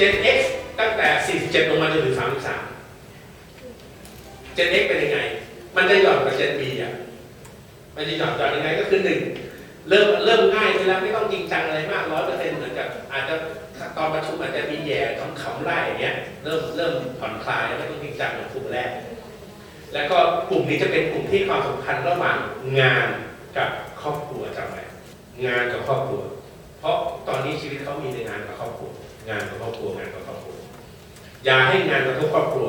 Gen X ตั้งแต่ 47 ลงมาจนถึง 33 Gen X เป็นยังไง มันจะหย่อนกว่า Gen B อะ มันจะหย่อนหย่อนยังไงก็คือหนึ่งเริ่มเริ่มง่ายขึ้นแล้วไม่ต้องจริงจังอะไรมากร้อยเปอร์เซ็นต์เหมือนกับอาจจะตอนประชุมอาจจะมีแย่ขำๆไล่อย่างเงี้ยเริ่มเริ่มผ่อนคลายไม่ต้องจริงจังเหมือนกลุ่มแรก แล้วก็กลุ่มนี้จะเป็นกลุ่มที่ความสำคัญระหว่างงานกับครอบครัวจำไว้งานกับครอบครัว เพราะตอนนี้ชีวิตเขามีในงานกับครอบครัว งานกับครอบครัวงานกับครอบครัว อย่าให้งานกระทบครอบครัว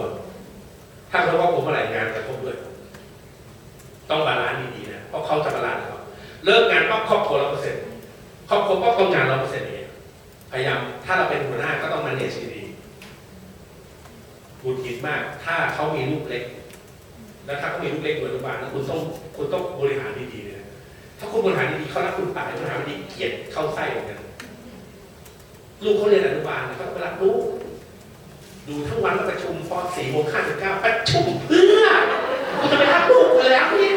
ถ้ากระทบครอบครัวเมื่อไหร่งานกระทบด้วยต้องบาลานซ์ดีๆนะเพราะเขาจะบาลานซ์เราเลิกงานปั๊บครอบครัวเราเปอร์เซ็นต์ครอบครัวปั๊บต้องงานเราเปอร์เซ็นต์เงี้ยพยายามถ้าเราเป็นหัวหน้าก็ต้องมันเนจดีๆหงุดหิดมาก ถ้าเขามีลูกเล็ก แล้วถ้าเขามีลูกเล็กอยู่อนุบาลนะคุณต้องคุณต้องบริหารดีๆเลยนะถ้าคุณบริหารดีๆเขารักคุณตายบริหารดีเกลียดเข้าไส้เหมือนกัน ลูกเขาเรียนอนุบาลนะเขาต้องไปรับลูกดูทั้งวันแล้วประชุมพอสี่โมงห้าสิบเก้าประชุมเพื่อกูจะไปรับลูกกูแล้วเนี่ย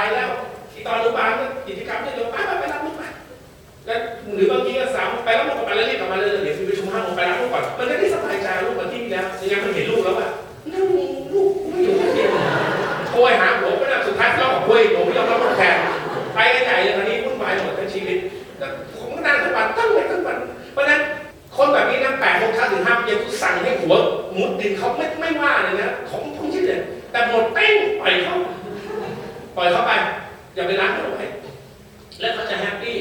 ายแล้วอีตอนอนุบาลกิจกรรมเนี่ยเดี๋ยวไปไปไปรับลูกไปแล้วหรือบางทีก็สามไปรับลูกกลับมาแล้วรีบกลับมาเลยเดี๋ยวมีประชุมห้าโมงไปรับลูกก่อนมันจะได้สบายใจลูกมือนที่มีแล้วยังมันเห็นลูกแล้วอะนั่งลูกไม่อยู่คนเดียวโทรหาผมก็นะสุดท้ายเราบอกเฮ้ยผมไม่ยอมรับแทนไปกันใหญ่เลยตอนนี้วุ่นวายหมดทั้งชีวิตแต่ผมก็นั่งทั้งวันตั้งไว้ทั้งวันเพราะฉะนั้นคนแบบนี้นะแปดโมงเช้าถึงห้าโมงเย็นกูสั่งให้หัวมุดดินเขาไม่ไม่ว่าเลยนะของคุณชิดเลยแต่หมดเป้งปล่อยเขาปล่อยเขาไป อย่าไปรักเขาไว้แล้วเขาจะแฮปปี้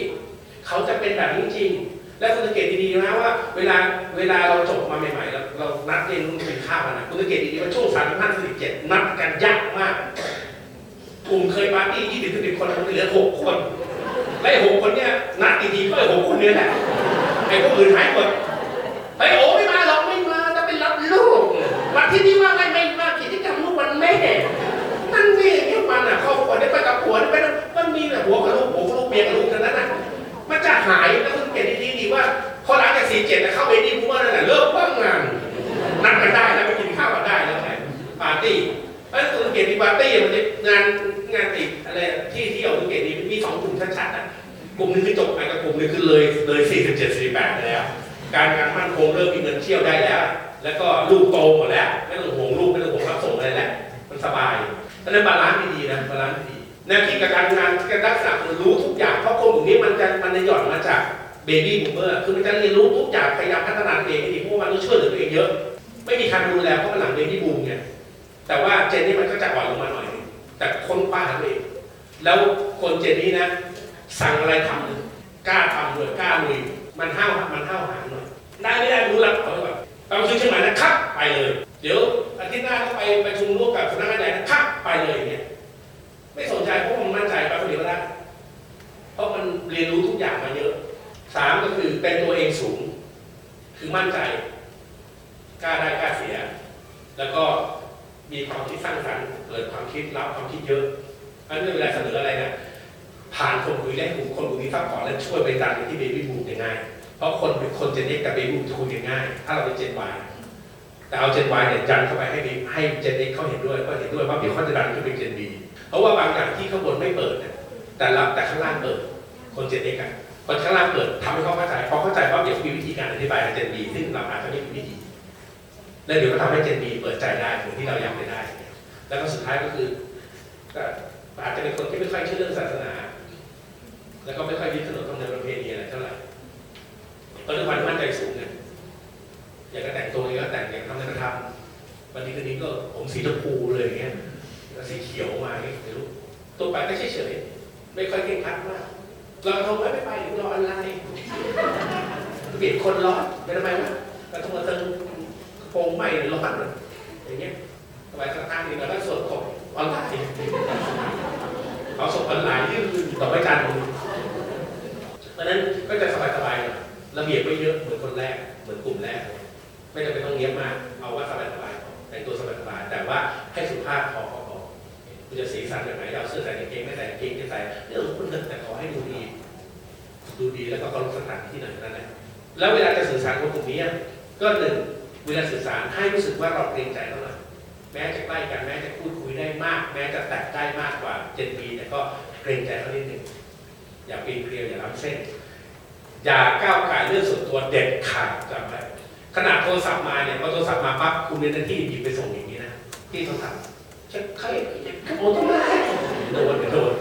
เขาจะเป็นแบบนี้จริง แล้วคุณสังเกตดีๆนะว่า เวลาเวลาเราจบมาใหม่ๆเราเรานัดเรียนรู้เป็นข้าวันนะคุณสังเกตดีๆว่าช่วงสามพันสิบเจ็ดนัดกันยากมากกลุ่มเคยปาร์ตี้ยี่สิบสิบคนเหลือหกคนและไอ้หกคนเนี้ยนัดดีๆก็ไอ้หกคนเนี้ยแหละไอ้พวกอื่นหายหมดไอ้โอ้ไม่มาหรอกไม่มาจะไปรับลูกวันที่นี่ แบบหัวกับลูกหัวกับลูกเมียกับลูกเท่านั้นนะมันจะหายแล้วคุณเกตดีดีว่าพอหลังจากสี่เจ็ดเข้าไปดีบูมเมอร์นั่นแหละเลิกว่างงานนัดกันได้แล้วไปกินข้าวกันได้แล้วไงปาร์ตี้เพราะคุณเกตดีปาร์ตี้มันจะงานงานติดอะไรที่เที่เอาคุณเกตดีมีสองกลุ่มชัดๆอะกลุ่มนึงคือจบไปกับกลุ่มนึงคือเลยเลย47 48แปดแล้วการงานมั่นคงเริ่มมีเงินเที่ยวได้แล้ว แล้วก็ลูกโตหมดแล้วไม่ต้องห่วงลูกไม่ต้องห่วงรับส่งอะไรแล้วมันสบายเพราะฉะนั้นบาลานซ์ดีๆนะบาลานซ์ดี แนวคิดกับการงานการรักษาคือรู้ทุกอย่างเพราะคนกลุ่มนี้มันจะมันจะหย่อนมาจากเบบี้บูมเมอร์คือมันจะเรียนรู้ทุกอย่างพยายามพัฒนาตัวเองให้ดีเพราะว่ามันต้องช่วยเหลือตัวเองเยอะ ไม่มีใครดูแลเพราะมันหลังเบบี้บูมเนี่ยแต่ว่าเจนนี่มันก็จะอ่อนลงมาหน่อย แต่คนป้าทำเองแล้วคนเจนนี้นะ สั่งอะไรทำเลยกล้าทำเลยกล้าลุยมันห้าวมันห้าวหาญหน่อยได้ไม่ได้รู้รับเขาไว้ก่อนไปประชุมเชียงใหม่นะครับไปเลย เดี๋ยวอาทิตย์หน้าก็ไปประชุมร่วมกับสำนักงานใหญ่นะครับ คือมั่นใจกล้าได้กล้าเสีย แล้วก็มีความคิดสร้างสรรค์เกิดความคิดรับความคิดเยอะอันนี้เวลาเสนออะไรนะผ่านคนคุยได้กลุ่มคนกลุ่มนี้ซัพพอร์ตและช่วยไปดันไปที่เบบี้บูมได้ง่ายเพราะคนเป็นคนเจนเอ็กกับเบบี้บูมคุยกันง่ายถ้าเราเป็นเจนวายแต่เอาเจนวายเนี่ยยันเข้าไปให้ให้เจนเอ็กเขาเห็นด้วยก็เห็นด้วยว่าเดี๋ยวเขาจะดันขึ้นเป็นเจนบีเพราะว่าบางอย่างที่ข้างบนไม่เปิดเนี่ยแต่ละแต่ข้างล่างเปิดคนเจนเอ็กอะ พอข้างล่างเปิดทำให้เขาเข้าใจพอเข้าใจว่าเดี๋ยวมีวิธีการอธิบายเจนบีซึ่งเราอาจจะไม่มีวิธี แล้วเดี๋ยวก็ทำให้เจนบีเปิดใจได้เหมือนที่เราอยากได้ แล้วก็สุดท้ายก็คืออาจจะเป็นคนที่ไม่ค่อยเชื่อเรื่องศาสนา แล้วก็ไม่ค่อยยึดขนบธรรมเนียมประเพณีอะไรเท่าไหร่ตอนนี้วันมั่นใจสูงเนี่ยอยากจะแต่งตัวอยากจะแต่งอยากทำอะไรก็ทำวันนี้คืนนี้ก็ผมสีชมพูเลยอย่างเงี้ยแล้วสีเขียวมาเงี้ยไม่รู้ตัวไปก็เฉยๆไม่ค่อยเก่งครัดมาก เราโทรไว้ไม่ไปหรือรอออนไลน์เปลี่ยนคนร้อนไปทำไมวะเราต้องมาเติมโปรงใหม่ร้อนเลยอย่างเงี้ยสบายสตางค์ดีแล้วก็ส่วนของออนไลน์เอาส่งออนไลน์ยื่นต่อไปการผมเพราะนั้นก็จะสบายๆหน่อยระเบียบไม่เยอะเหมือนคนแรกเหมือนกลุ่มแรก ไม่จำเป็นต้องเนี้ยบมาก เอาว่าสบายๆแต่แต่งตัวสบายๆแต่ว่าให้สุภาพพอพอคุณจะสีสันแบบไหนเอาเสื้อใส่กางเกงไม่ใส่กางเกงจะใส่เรื่องของคุณแต่ขอให้ดูดี ดูดีแล้วก็เคารพสถานที่หน่อยนั่นแหละแล้วเวลาจะสื่อสารคนกลุ่มนี้ก็หนึ่งเวลาสื่อสารให้รู้สึกว่าเราเกรงใจเขาหน่อยแม้จะใกล้กันแม้จะพูดคุยได้มาก แม้จะแตะได้มากกว่าเจ็ดปีแต่ก็เกรงใจเขานิดหนึ่งอย่าปีนเกลียวอย่าล้ำเส้น อย่าก้าวไก่เรื่องส่วนตัวเด็ดขาดจำไว้ขนาดโทรศัพท์มาเนี่ยพอโทรศัพท์มาปั๊บคุณมีหน้าที่หยิบไปส่งอย่างนี้นะที่โทรศัพท์เช็คใครโอ้ต้องมาโดนโดน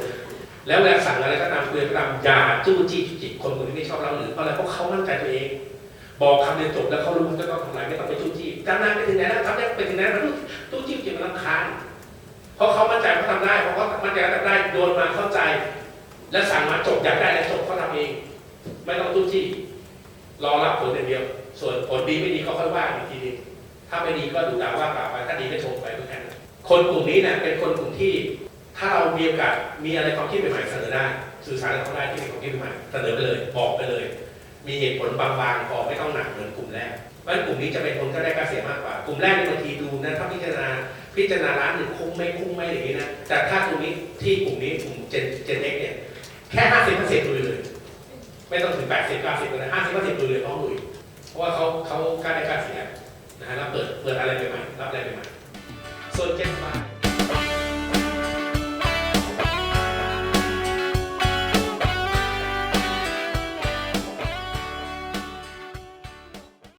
แล้วเวลาสั่งอะไรก็ตามคุยก็ตามอย่าจู้จี้จุกจิกคนคนที่ไม่ชอบเราหรือเพราะอะไรเพราะเขามั่นใจตัวเอง บอกคำเดียวจบแล้วเขารู้จะต้องทำอะไรไม่ต้องไปจู้จี้จำนานไปถึงไหนแล้วทำได้ไปถึงไหนแล้วจู้จี้จิตมันรำคาญเพราะเขามั่นใจเขาทำได้เพราะเขามั่นใจเขาทำได้โดนมาเข้าใจ แล้วสั่งมาจบอยากได้แล้วจบเขาทำเอง ไม่ต้องจู้จี้รอรับผลอย่างเดียว ส่วนผลดีไม่ดีก็ค่อยว่าอีกทีนึงถ้าไม่ดีก็ดูดาวว่ากล่าวไปถ้าดีก็ชมไปก็แค่นั้นคนกลุ่มนี้เนี่ยเป็นคนกลุ่มที่ ถ้าเรามีโอกาสมีอะไรความคิดใหม่ๆเสนอได้ สื่อสารกับเขาได้ที่มีความคิดใหม่ๆเสนอไปเลยบอกไปเลย มีเหตุผลบางๆพอไม่ต้องหนักเหมือนกลุ่มแรกเพราะกลุ่มนี้จะเป็นคนก็ได้กล้าเสียมากกว่ากลุ่มแรกในบางทีดูนะถ้าพิจารณาพิจารณาร้านหนึ่งคุ้มไม่คุ้มไม่อย่างนี้นะแต่ถ้ากลุ่มนี้ที่กลุ่มนี้กลุ่มเจนเจนเอ็กเนี่ยแค่ห้าสิบเปอร์เซ็นต์ลุยเลย ไม่ต้องถึงแปดสิบเก้าสิบเลยห้าสิบเปอร์เซ็นต์ลุยเลยพร้อมลุยเพราะว่าเขาเขากล้าได้กล้าเสียนะฮะแล้วเปิดเปิดอะไรใหม่ๆรับอะไรใหม่ๆส่วนเจนบาย